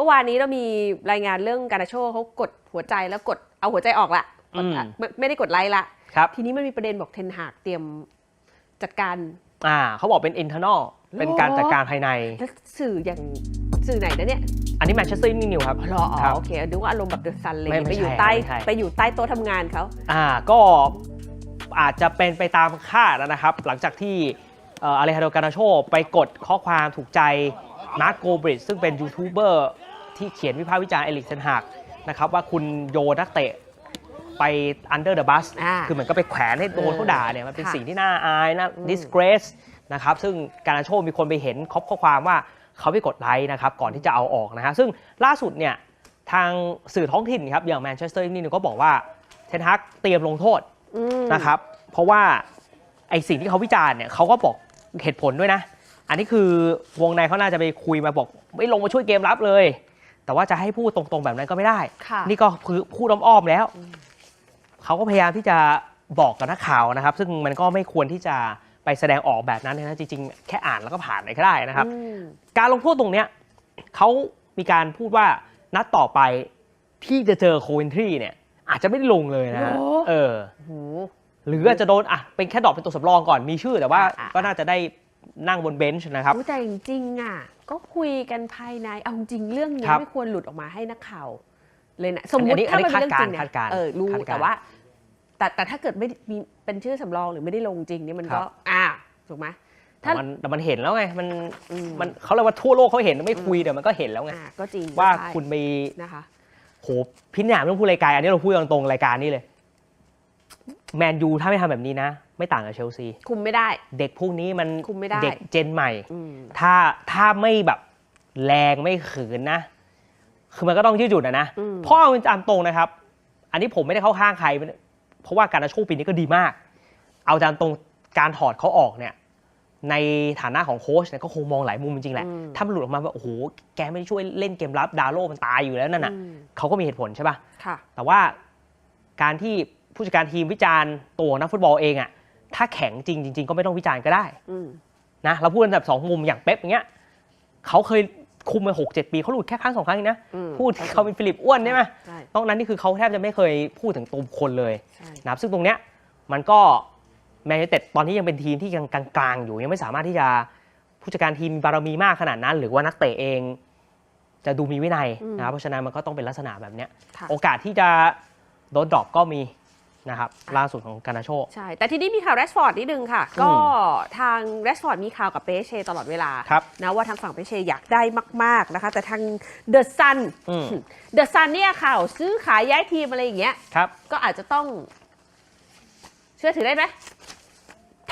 มื่อวานนี้เรามีรายงานเรื่องการนาโชเขากดหัวใจแล้วกดเอาหัวใจออกละกดอะอืม ไม่ไม่ได้กดไลค์ละ ครับทีนี้มันมีประเด็นบอกเทนหากเตรียมจัดการ อ่าเขาบอกเป็น internal เป็นการจัดการภายใน แล้วสื่ออย่างสื่อไหนนะเนี่ยอันนี้แมนเชสเตอร์นิวครับอ๋อเหรออ๋ครัอบ โอเคดูว่าอารมณ์แบบเดอะซันเลยไม่ไม่ไปอยู่ใช่ใต้ไม่ใช่ ไปอยู่ใต้โต๊ะทำงานเขา อ่าก็อาจจะเป็นไปตามคาดนะครับ หลังจากที่เอเลฮาโดการาโชไปกดข้อความถูกใจมาร์ g โกบริดซึ่งเป็นยูทูบเบอร์ ที่เขียนวิพากษ์วิจารณ์เอลิกเซนหักนะครับว่าคุณโยนนักเตะไป under the bus อ่าคือเหมือนก็ไปแขวนให้โดนเขาด่าเนี่ยมันเป็นค่ะ สิ่งที่น่าอายน่าอืม disgrace นะครับซึ่งการาโชมีคนไปเห็นคอปข้อความว่าเขาไปกดไลค์นะครับก่อนที่จะเอาออกนะฮะซึ่งล่าสุดเนี่ยทางสื่อท้องถิ่นครับอย่างแมนเชสเตอร์ยูไนเต็ดก็บอกว่าเทนฮักเตรียมลงโทษ อืม นะครับ เพราะว่าไอสิ่งที่เขาวิจารณ์เนี่ยเขาก็บอกเหตุผลด้วยนะ อันนี้คือวงในเขาน่าจะไปคุยมาบอก ไม่ลงมาช่วยเกมรับเลย แต่ว่าจะให้พูดตรงๆแบบนั้นก็ไม่ได้ ค่ะนี่ก็คือพูดอ้อมๆแล้ว เขาก็พยายามที่จะบอกกับนักข่าวนะครับ ซึ่งมันก็ไม่ควรที่จะไปแสดงออกแบบนั้นนะจริงๆ แค่อ่านแล้วก็ผ่านไปก็ได้นะครับ อืมการลงโทษตรงเนี้ยเขามีการพูดว่านัดต่อไปที่จะเจอโคเวนทรีเนี่ย อาจจะไม่ได้ลงเลยนะโอ้เออโห หรืออาจจะโดนอะเป็นแค่ดรอกเป็นตัวสำรองก่อนมีชื่อแต่ว่าอะก็น่าจะได้ นั่งบนเบนช์นะครับอุ๊ยแต่จริงๆอะก็คุยกันภายในเอาจริงๆเรื่องนี้ครับไม่ควรหลุดออกมาให้นักข่าวเลยนะสมมอันตินี้ถ้ามันอันเป็นนี้เรื่องจริงคาดการณ์เออรู้คาดการณ์แต่ว่า แต่แต่ถ้าเกิดไม่มีเป็นชื่อสำรองหรือไม่ได้ลงจริงนี่มันครัก็บอ่าถูกไหมแต่ถ้ามันแต่มันเห็นแล้วไงมันอืมมันเขาเรียกว่าทั่วโลกเขาเห็นไม่คุยแต่มันก็เห็นแล้วไงอ่าก็จริงว่าใช่คุณไปนะคะโหพินหยามไม่ต้องพูดรายการอันนี้เราพูดตรงๆรายการนี้เลย แมนยูถ้าไม่ทำแบบนี้นะ ไม่ต่างกับเชลซี คุมไม่ได้ เด็กพวกนี้มันคุมไม่ได้ เด็กเจนใหม่อืมถ้าถ้าไม่แบบแรงไม่ขืนนะ คือมันก็ต้องยืดหยุ่นอะนะอืมเพราะเอาตามตรงนะครับ อันนี้ผมไม่ได้เข้าข้างใคร เพราะว่าการโชคปีนี้ก็ดีมาก เอาตามตรงการถอดเขาออกเนี่ย ในฐานะของโค้ชเนี่ยก็คงมองหลายมุมจริงๆแหละอืมถ้ามันหลุดออกมาว่าโอ้โห แกไม่ได้ช่วยเล่นเกมรับดาโลมันตายอยู่แล้วนั่นน่ะอืมเขาก็มีเหตุผลใช่ป่ะค่ะ แต่ว่าการที่ผู้จัดการทีมวิจารณ์ตัวนักฟุตบอลเองอะ ถ้าแข็งจริงจริง ๆ ก็ไม่ต้องวิจารณ์ก็ได้อืมนะเราพูดกันแบบสองมุมอย่างเป๊ปอย่างเงี้ยเขาเคยคุมมาหกเจ็ดปีเขาหลุดแค่ครั้งสองครั้งเองนะอืมพูดเขาเป็นฟิลิปอ้วนใช่ไหมใช่นอกนั้นนี่คือเขาแทบจะไม่เคยพูดถึงตัวบุคคลเลยใช่นะครับซึ่งตรงเนี้ยมันก็แมนยูเต็ดตอนนี้ยังเป็นทีมที่ยังกลางๆอยู่ยังไม่สามารถที่จะผู้จัดการทีมมีบารมีมากขนาดนั้น หรือว่านักเตะเองจะดูมีวินัยนะครับเพราะฉะนั้นมันก็ต้องเป็นลักษณะแบบเนี้ยค่ะโอกาสที่จะโดนดรอปก็มี นะครับล่าสุดของการนาโช ใช่ แต่ทีนี้มีข่าวแรชฟอร์ดนิดนึงค่ะอืมก็ทางแรชฟอร์ดมีข่าวกับเปเช่ตลอดเวลา ครับนะว่าทางฝั่งเปเช่อยากได้มาก ๆ นะคะ แต่ทางเดอะซันอืม เดอะซันเนี่ยข่าวซื้อขายย้ายทีมอะไรอย่างเงี้ย ครับ ก็อาจจะต้อง เชื่อถือได้ไหม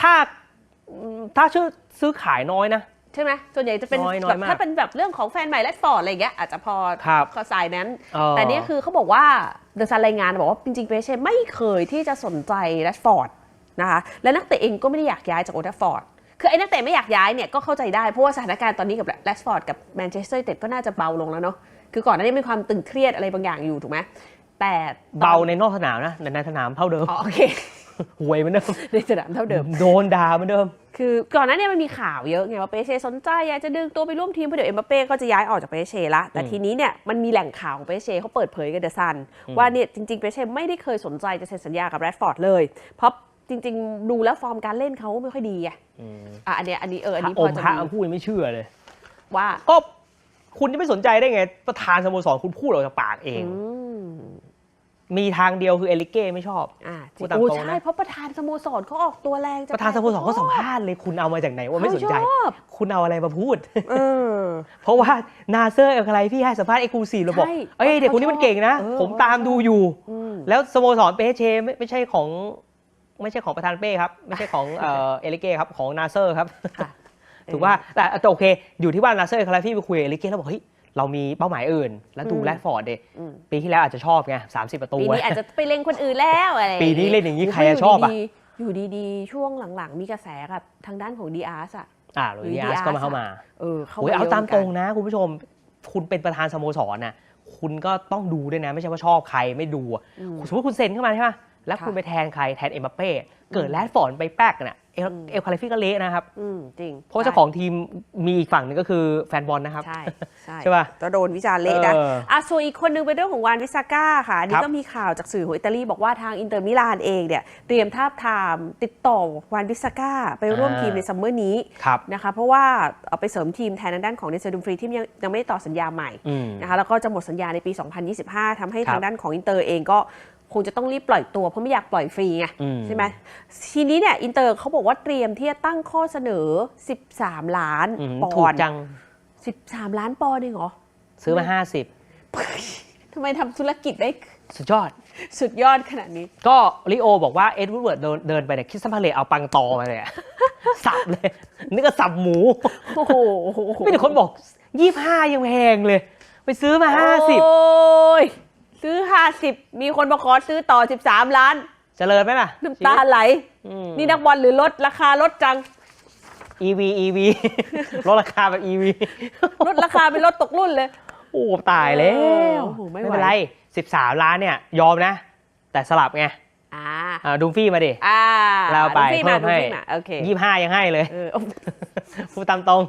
ถ้าถ้าชื่อซื้อขายน้อยนะใช่ไหมส่วนใหญ่จะเป็นน้อยน้อยแบบมากถ้าเป็นแบบเรื่องของแฟนใหม่แรชฟอร์ดอะไรอย่างเงี้ยอาจจะพอครับข้อสายนั้น เออ แต่นี่คือเขาบอกว่าเดอะซันรายงานบอกว่าจริงๆเปเช่ไม่เคยที่จะสนใจแรชฟอร์ดนะคะและนักเตะเองก็ไม่ได้อยากย้ายจากโอลด์แทราฟฟอร์ดคือไอ้นักเตะไม่อยากย้ายเนี่ยก็เข้าใจได้เพราะว่าสถานการณ์ตอนนี้กับแรชฟอร์ดกับแมนเชสเตอร์ยูไนเต็ดก็น่าจะเบาลงแล้วเนาะคือก่อนหน้านี้มีความตึงเครียดอะไรบางอย่างอยู่ถูกไหมแต่ตอนเบาในนอกสนามนะแต่ในสนามเท่าเดิม อ๋อโอเค หวยเหมือนเดิมในสนามเท่าเดิม โดนด่าเหมือนเดิม คือก่อนหน้านี้มันมีข่าวเยอะไงว่าเปเช่สนใจอยากจะดึงตัวไปร่วมทีมเพราะเดี๋ยวเอ็มบัปเป้ก็จะย้ายออกจากเปเช่ละแต่อืมทีนี้เนี่ยมันมีแหล่งข่าวของเปเช่เขาเปิดเผยกับเดอะซันอืมว่าเนี่ยจริงๆเปเช่ไม่ได้เคยสนใจจะเซ็นสัญญากับแรดฟอร์ดเลย เพราะจริง ๆ ดูแล้วฟอร์มการเล่นเขาไม่ค่อยดีอะอืมอะอันเนี้ยอันนี้เอออันนี้อพอมจะพระมีพูดยังไม่เชื่อเลย ว่าก็คุณจะไม่สนใจได้ไง ประธานสโมสรคุณพูดออกจากปากเองอื มมีทางเดียวคือเอลิเก้ไม่ชอบ อ่าพูดตามโอ้ตรงนะ ใช่เพราะประธานสโมสรเขาออกตัวแรงจประธานสโมสรเขาสัมภาษณ์เลยคุณเอามาจากไหนว่าไม่สนใจ เขาชอบคุณเอาอะไรมาพูด เออ เพราะว่านาเซอร์เอลคาไลพี่ให้สัมภาษณ์เอ็กซ์คลูซีฟเราบอกใช่เอ้ยเด็กคนนี้มันเก่งนะ เออ ผมตามดูอยู่ อืม แล้วสโมสรเปเชไม่ไม่ใช่ของ ไม่ใช่ของประธานเป้ครับ ไม่ใช่ของเอ่อเอลิเก้ครับของนาเซอร์ครับ ค่ะ ถูกว่าแต่แต่โอเค อยู่ที่ว่านาเซอร์คาราฟี่ไปคุยกับเอลิเก้แล้วบอกเฮ้ย เรามีเป้าหมายอื่น แล้วดูอืมแรดฟอร์ดเดอืมปีที่แล้วอาจจะชอบไงสามสิบประตู ปีนี้อาจจะไปเล็งคนอื่นแล้วอะไรอย่างปีงี้นี้เล่นอย่างนี้หใครจะชอบอะยู่ดีๆอยู่ดีๆ ช่วงหลังๆ มีกระแสกับทางด้านของดีอาร์สอะอ่าโรยอาร์สก็มาเข้ามาเออเขาโอ้ยเอายะตามหนตกัรงนะ คุณผู้ชม คุณเป็นประธานสโมสรน่ะคุณก็ต้องดูด้วยนะ ไม่ใช่ว่าชอบใครไม่ดูอะอืมสมมติคุณเซ็นเข้ามาใช่ไหมแล้วค่ะคุณไปแทนใครแทนเอ็มบัปเป้เกิดแรดฟอร์ดไปแป๊กน่ะ เเอลเอลคาลิฟี่ก็เละนะครับ อืมจริงเพราะว่าเจ้าของทีมมีอีกฝั่งหนึงก็คือแฟนบอลนะครับ ใช่ใช่ใช่ป่ะจะโดนวิจารณ์เละนะเอออะส่วนอีกคนนึงเป็นเรื่องของวานวิสาก้าค่ะอันคนี้รับ ก็มีข่าวจากสื่อของอิตาลีบอกว่าทางอินเตอร์มิลานเองเนี่ยเตรียมทาบทามติดต่อวานวิสาก้าไปร่วมทีมในซัมเมอร์นี้ครับ นะคะเพราะว่าเอาไปเสริมทีมแทนทางด้านของเนเซอร์ดุมฟรีที่ยังยังไม่ได้ต่อสัญญาใหม่ อืม นะคะแล้วก็จะหมดสัญญาในปี 2025 ทำให้ครับ ทางด้านของอินเตอร์เองก็ คงจะต้องรีบปล่อยตัวเพราะไม่อยากปล่อยฟรีไงอืมใช่ไหมทีนี้เนี่ยอินเตอร์เขาบอกว่าเตรียมที่จะตั้งข้อเสนอ 13 ล้านอืมปถูอกนด์จัง 13 ล้านปอนด์เองเหรอ ซื้อมาทำไมทำธุรกิจได้50สุดยอด สุดยอดขนาดนี้ ก็ลิโอบอกว่าเอ็ดวูดเวิร์ดเดินเดินไปเนี่ยคิดสัมพาเลเอาปังตอมาเลยอะสับเลยนึกว่าสับหมูโอ้โหมีแต่คนบอก 25 ยังแพงเลย ไปซื้อมาโอ้ยซื้อ 50 มีคนมาขอซื้อต่อ 13 ล้าน50เจริญไหมล่ะน้ำตาไหล อืม นี่นักบอลหรือลดราคาลดจัง EV EV ลดราคาแบบ EV ลดราคาเป็นรถตกรุ่นเลย โอ้ตายแล้วโอ้โหไม่ไม่ไหว เป็นไร 13 ล้านเนี่ย ยอมนะ แต่สลับไงอ่าอ่าดุมฟี่มาดิ อ่าเราไปดูฟี่มาเพิ่มให้ดูฟี่มาโอเค25ยังให้เลย เออ พูดตามตรง